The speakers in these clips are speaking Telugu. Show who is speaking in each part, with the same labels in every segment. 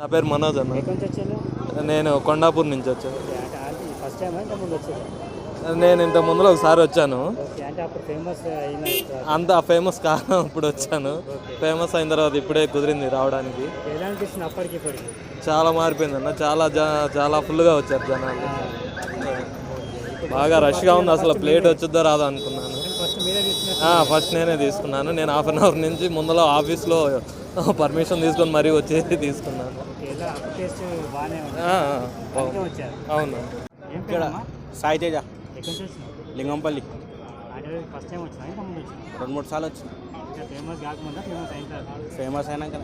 Speaker 1: నా పేరు మనోజ్ అన్న. నేను కొండాపూర్ నుంచి వచ్చాను.
Speaker 2: ఫస్ట్ టైం
Speaker 1: నేను ఇంత ముందులో ఒకసారి వచ్చాను.
Speaker 2: ఓకే అంటే అప్పుడు ఫేమస్ అయిన
Speaker 1: అంత ఫేమస్ కాను ఇప్పుడు వచ్చాను. ఫేమస్ అయిన తర్వాత ఇప్పుడే కుదిరింది రావడానికి. చాలా మారిపోయింది అన్న. చాలా జ చాలా ఫుల్గా వచ్చారు జనాలు. బాగా రష్గా ఉంది అసలు. ప్లేట్ వచ్చుద్దో రాదో అనుకున్నాను.
Speaker 2: ఫస్ట్
Speaker 1: నేనే తీసుకున్నాను. నేను హాఫ్ అన్ అవర్ నుంచి ముందులో ఆఫీస్లో పర్మిషన్ తీసుకొని మరీ వచ్చేసి తీసుకున్నాను. అవును.
Speaker 2: ఏం పేరమ్మా
Speaker 3: లింగంపల్లి.
Speaker 2: ఫస్ట్ టైం
Speaker 3: రెండు మూడు సార్లు వచ్చింది
Speaker 2: ఫేమస్ కాకముందా ఫేమస్ అయిన
Speaker 3: ఫేమస్ అయినాక.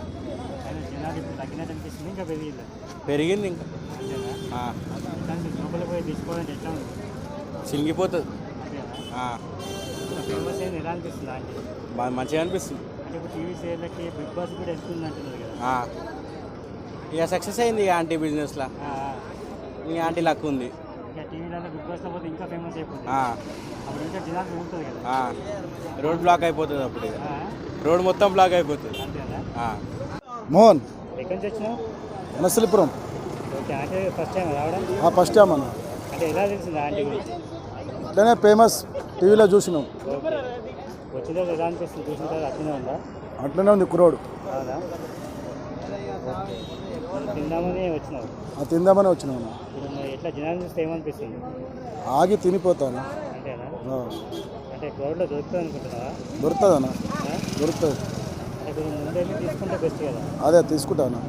Speaker 2: తగ్గినట్టు అనిపిస్తుంది ఇంకా పెరిగింది
Speaker 3: పెరిగింది ఇంకా.
Speaker 2: అంతేనా?
Speaker 3: ఆ,
Speaker 2: కానీ లోపల పోయి తీసుకోవాలంటే ఎట్లా ఉంది?
Speaker 3: చినిగిపోతుంది.
Speaker 2: ఫేమస్ అయింది ఎలా అనిపిస్తుంది అంటే?
Speaker 3: మంచిగా అనిపిస్తుంది.
Speaker 2: అంటే ఇప్పుడు టీవీ సీరియల్కి బిగ్ బాస్ కూడా వెళ్తుంది అంటున్నారు కదా.
Speaker 3: ఇక సక్సెస్ అయింది ఇక ఆంటీ బిజినెస్లో. ఇంకా ఆంటీ లక్ ఉంది. రోడ్ బ్లాక్ అయిపోతుంది అప్పుడు రోడ్ మొత్తం బ్లాక్ అయిపోతుంది.
Speaker 4: మోహన్. నర్సలిపురం.
Speaker 2: ఫస్ట్ టైం రావడం?
Speaker 4: ఆ ఫస్ట్ టైం అన్న. అట్లనే ఫేమస్ టీవీలో చూసినాం.
Speaker 2: వచ్చిన అట్లనే ఉందా?
Speaker 4: అట్లనే ఉంది కురోడు
Speaker 2: తిందామని వచ్చినావు?
Speaker 4: ఆ తిందామని వచ్చినాను
Speaker 2: ఎట్లా జనాలు చూస్తే ఏమనిపిస్తుంది?
Speaker 4: ఆగి తినిపోతాను?
Speaker 2: అంటే క్రౌడ్లో దొరుకుతుంది అనుకుంటున్నావా?
Speaker 4: దొరుకుతుందన్న? దొరుకుతుంది.
Speaker 2: అంటే ముందు తీసుకుంటే బెస్ట్ కదా?
Speaker 4: అదే తీసుకుంటాను?